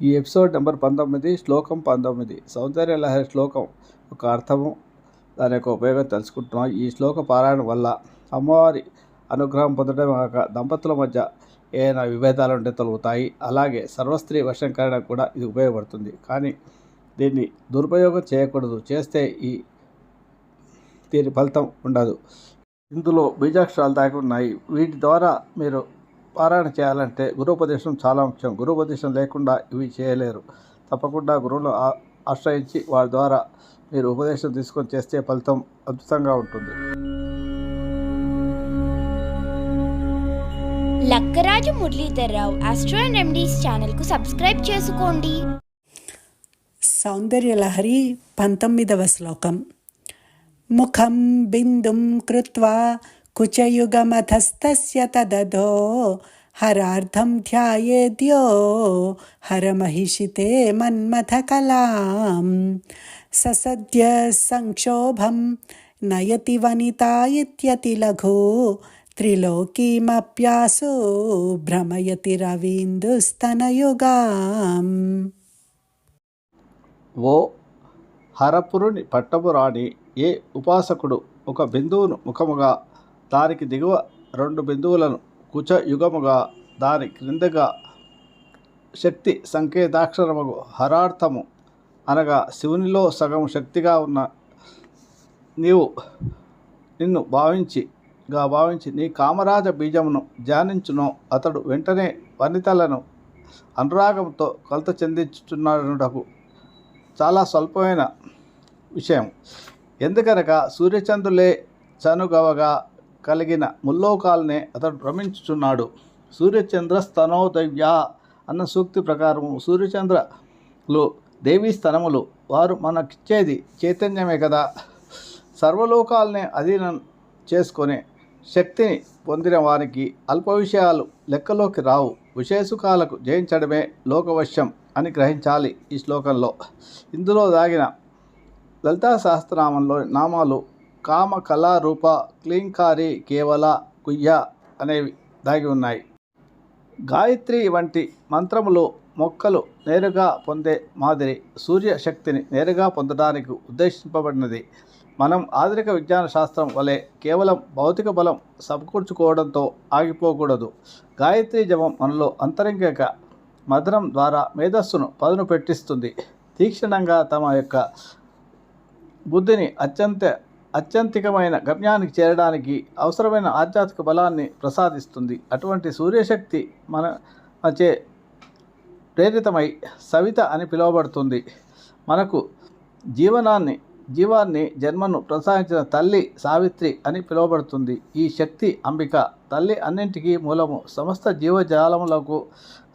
ఈ episode number పంతొమ్మిది శ్లోకం పంతొమ్మిది. సౌందర్య లహరి శ్లోకం ఒక అర్థము దాని యొక్క ఉపయోగం తెలుసుకుంటున్నాం. ఈ శ్లోక పారాయణ వల్ల అమ్మవారి అనుగ్రహం పొందడం కాక దంపతుల మధ్య ఏదైనా విభేదాలు ఉంటే తొలగుతాయి. అలాగే సర్వస్త్రీ వశంకరణ కూడా ఇది ఉపయోగపడుతుంది. కానీ దీన్ని దురుపయోగం చేయకూడదు. చేస్తే ఈ దీని ఫలితం ఉండదు. ఇందులో బీజాక్షరాలు దాగి ఉన్నాయి. వీటి ద్వారా మీరు పారాయణ చేయాలంటే గురుపదేశం చాలా ముఖ్యం. గురుపదేశం లేకుండా ఇవి చేయలేరు. తప్పకుండా గురువును ఆ- ఆశ్రయించి వారి ద్వారా మీరు ఉపదేశం తీసుకొని చేస్తే ఫలితం అద్భుతంగా ఉంటుంది. Lakkaraju Muralidhar Rao astro and remedies ఛానల్కు సబ్స్క్రైబ్ చేసుకోండి. సౌందర్యలహరి పంతొమ్మిదవ శ్లోకం. ముఖం బిందుం కృత్వా కుచయుగమధస్తస్య తదధో హరార్థం ధ్యాయేద్యో హరమహిషితే మన్మథకలాం ససద్య సంక్షోభం నయతి వనితా ఇత్యతి లఘు త్రిలోకీమప్యాసు భ్రమయతి రవీందుస్తనయుగాం ఓ హరపురుని పట్టపురాణి ఏ ఉపాసకుడు ఒక బిందువును ముఖముగా దానికి దిగువ రెండు బిందువులను కుచయుగముగా దాని క్రిందగా శక్తి సంకేతాక్షరముగు హరార్థము అనగా శివునిలో సగం శక్తిగా ఉన్న నీవు నిన్ను భావించిగా భావించి నీ కామరాజ బీజమును ధ్యానించును. అతడు వెంటనే వనితలను అనురాగంతో కొలత చెందించుచున్నాడనుటకు చాలా స్వల్పమైన విషయం. ఎందుకనగా సూర్యచంద్రులే చనుగవగా కలిగిన ముల్లోకాలనే అతడు భ్రమించుచున్నాడు. సూర్యచంద్ర స్తనోదవ్య అన్న సూక్తి ప్రకారము సూర్యచంద్రలు దేవీ స్థనములు వారు మనకిచ్చేది చైతన్యమే కదా. సర్వలోకాలనే అధీనం చేసుకొని శక్తిని పొందిన వారికి అల్ప విషయాలు లెక్కలోకి రావు. విశేషుకాలకు జయించడమే లోకవశ్యం అని గ్రహించాలి ఈ శ్లోకంలో. ఇందులో దాగిన లలితా సహస్రనామంలో నామాలు కామ కళారూప క్లీంకారి కేవల కుయ్య అనేవి దాగి ఉన్నాయి. గాయత్రి వంటి మంత్రములు మొక్కలు నేరుగా పొందే మాదిరి సూర్య శక్తిని నేరుగా పొందడానికి ఉద్దేశింపబడినది. మనం ఆధునిక విజ్ఞాన శాస్త్రం వలె కేవలం భౌతిక బలం సమకూర్చుకోవడంతో ఆగిపోకూడదు. గాయత్రి జపం మనలో అంతరంగిక మదనం ద్వారా మేధస్సును పదును పెట్టిస్తుంది. తీక్షణంగా తమ యొక్క బుద్ధిని అత్యంత అత్యంతికమైన గమ్యానికి చేరడానికి అవసరమైన ఆధ్యాత్మిక బలాన్ని ప్రసాదిస్తుంది. అటువంటి సూర్యశక్తి మన మధ్య ప్రేరితమై సవిత అని పిలువబడుతుంది. మనకు జీవనాన్ని జీవాన్ని జన్మను ప్రసాదించిన తల్లి సావిత్రి అని పిలువబడుతుంది. ఈ శక్తి అంబిక తల్లి అన్నింటికీ మూలము. సమస్త జీవజాలములకు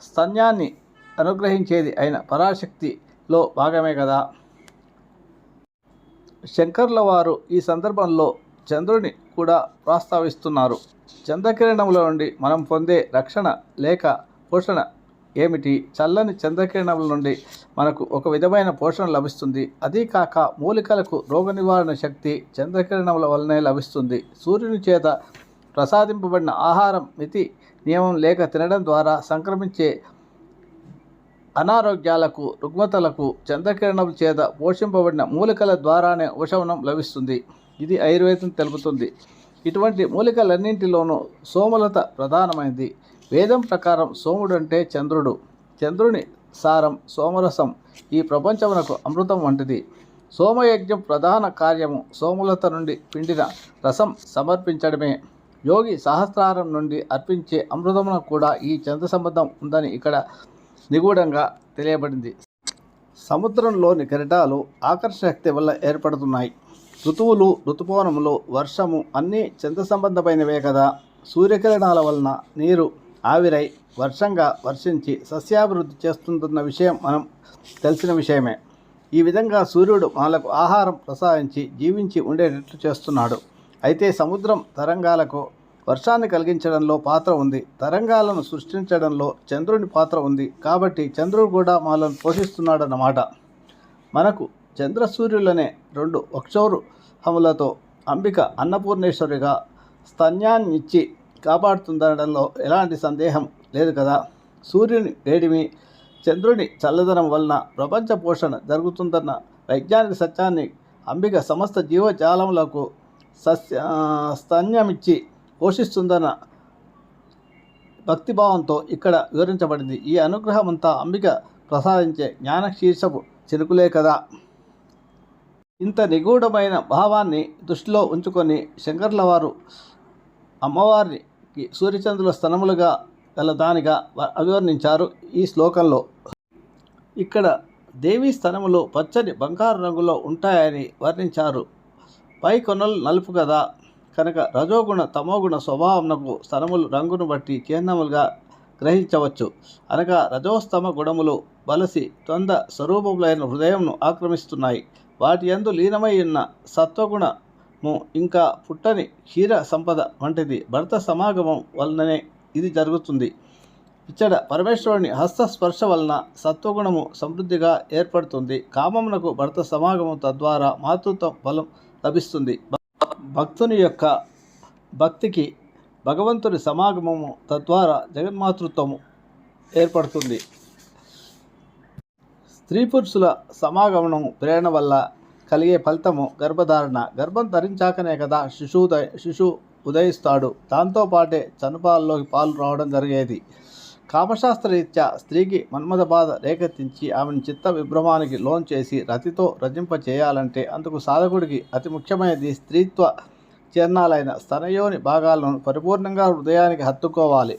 స్తన్యాన్ని అనుగ్రహించేది అయిన పరాశక్తిలో భాగమే కదా. శంకర్ల వారు ఈ సందర్భంలో చంద్రుని కూడా ప్రస్తావిస్తున్నారు. చంద్రకిరణముల నుండి మనం పొందే రక్షణ లేక పోషణ ఏమిటి? చల్లని చంద్రకిరణముల నుండి మనకు ఒక విధమైన పోషణ లభిస్తుంది. అదీ కాక మూలికలకు రోగ నివారణ శక్తి చంద్రకిరణముల వలనే లభిస్తుంది. సూర్యుని చేత ప్రసాదింపబడిన ఆహారం మితి నియమం లేక తినడం ద్వారా సంక్రమించే అనారోగ్యాలకు రుగ్మతలకు చంద్రకిరణం చేత పోషింపబడిన మూలికల ద్వారానే ఉపశమనం లభిస్తుంది. ఇది ఆయుర్వేదం తెలుపుతుంది. ఇటువంటి మూలికలన్నింటిలోనూ సోమలత ప్రధానమైనది. వేదం ప్రకారం సోముడు అంటే చంద్రుడు. చంద్రుని సారం సోమరసం ఈ ప్రపంచమునకు అమృతం వంటిది. సోమయజ్ఞం ప్రధాన కార్యము. సోములత నుండి పిండిన రసం సమర్పించడమే. యోగి సహస్రారం నుండి అర్పించే అమృతమున కూడా ఈ చంద్ర సంబంధం ఉందని ఇక్కడ నిగూఢంగా తెలియబడింది. సముద్రంలోని కెరటాలు ఆకర్షశక్తి వల్ల ఏర్పడుతున్నాయి. ఋతువులు ఋతుపవనములు వర్షము అన్నీ చింత సంబంధమైనవే కదా. సూర్యకిరణాల వలన నీరు ఆవిరై వర్షంగా వర్షించి సస్యాభివృద్ధి చేస్తుందన్న విషయం మనం తెలిసిన విషయమే. ఈ విధంగా సూర్యుడు మనకు ఆహారం ప్రసాదించి జీవించి ఉండేటట్లు చేస్తున్నాడు. అయితే సముద్రం తరంగాలకు వర్షాన్ని కలిగించడంలో పాత్ర ఉంది. తరంగాలను సృష్టించడంలో చంద్రుని పాత్ర ఉంది. కాబట్టి చంద్రుడు కూడా మనల్ని పోషిస్తున్నాడన్నమాట. మనకు చంద్ర సూర్యులనే రెండు వక్షోరుహములతో అంబిక అన్నపూర్ణేశ్వరిగా స్తన్యాన్నిచ్చి కాపాడుతుందనడంలో ఎలాంటి సందేహం లేదు కదా? సూర్యుని వేడిమి చంద్రుని చల్లదనం వలన ప్రపంచ పోషణ జరుగుతుందన్న వైజ్ఞానిక సత్యాన్ని అంబిక సమస్త జీవజాలములకు సస్య స్తన్యమిచ్చి పోషిస్తుందన్న భక్తిభావంతో ఇక్కడ వివరించబడింది. ఈ అనుగ్రహం అంతా అంబిక ప్రసాదించే జ్ఞానశీర్షపు చినుకులే కదా. ఇంత నిగూఢమైన భావాన్ని దృష్టిలో ఉంచుకొని శంకర్ల వారు అమ్మవారికి సూర్యచంద్రుల స్థనములుగా గల దానిగా అభివర్ణించారు ఈ శ్లోకంలో. ఇక్కడ దేవీ స్థనములు పచ్చని బంగారు రంగులో ఉంటాయని వర్ణించారు. పై కొనలు నలుపు కదా. కనుక రజోగుణ తమోగుణ స్వభావమునకు స్తనములు రంగును బట్టి కేంద్రములుగా గ్రహించవచ్చు. అనగా రజోస్తమ గుణములు బలసి తొంద స్వరూపములైన హృదయంను ఆక్రమిస్తున్నాయి. వాటి యందు లీనమై ఉన్న సత్వగుణము ఇంకా పుట్టని క్షీర సంపద వంటిది భర్త సమాగమం వలననే ఇది జరుగుతుంది. ఇచ్చట పరమేశ్వరుని హస్తస్పర్శ వలన సత్వగుణము సమృద్ధిగా ఏర్పడుతుంది. కామమునకు భర్త సమాగమం తద్వారా మాతృత్వ బలం లభిస్తుంది. భక్తుని యొక్క భక్తికి భగవంతుని సమాగమము తద్వారా జగన్మాతృత్వము ఏర్పడుతుంది. స్త్రీ పురుషుల సమాగమనం ప్రేరణ వల్ల కలిగే ఫలితము గర్భధారణ. గర్భం ధరించాకనే కదా శిశువు ఉదయ శిశువు ఉదయిస్తాడు. దాంతోపాటే చనుపాల్లోకి పాలు రావడం జరిగేది. కామశాస్త్రరీత్యా స్త్రీకి మన్మథ బాధ రేకెత్తించి ఆమెను చిత్త విభ్రమానికి లోన్ చేసి రతితో రచింప చేయాలంటే అందుకు సాధకుడికి అతి ముఖ్యమైనది స్త్రీత్వ చిహ్నాలైన స్తనయోని భాగాలను పరిపూర్ణంగా హృదయానికి హత్తుకోవాలి.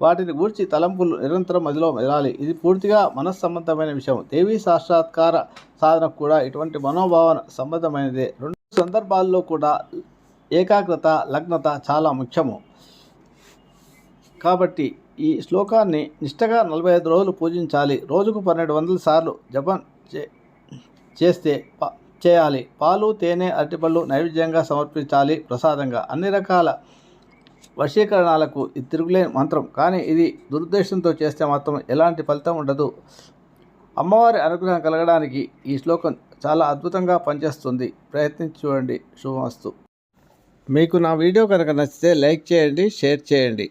వాటిని గూర్చి తలంపులు నిరంతరం మదిలో మెదలాలి. ఇది పూర్తిగా మనస్సంబంధమైన విషయం. దేవీ సాక్షాత్కార సాధనకు కూడా ఇటువంటి మనోభావన సంబంధమైనదే. రెండు సందర్భాల్లో కూడా ఏకాగ్రత లగ్నత చాలా ముఖ్యము. కాబట్టి ఈ శ్లోకాన్ని నిష్టగా నలభై ఐదు రోజులు పూజించాలి. రోజుకు పన్నెండు వందల సార్లు జపం చే చేస్తే ప- చేయాలి. పాలు తేనె అరటిపళ్ళు నైవేద్యంగా సమర్పించాలి ప్రసాదంగా. అన్ని రకాల వశీకరణాలకు ఇది తిరుగులేని మంత్రం. కానీ ఇది దురుద్దేశంతో చేస్తే మాత్రం ఎలాంటి ఫలితం ఉండదు. అమ్మవారి అనుగ్రహం కలగడానికి ఈ శ్లోకం చాలా అద్భుతంగా పనిచేస్తుంది. ప్రయత్నించి చూడండి. శుభమస్తు. మీకు నా వీడియో కనుక నచ్చితే లైక్ చేయండి షేర్ చేయండి.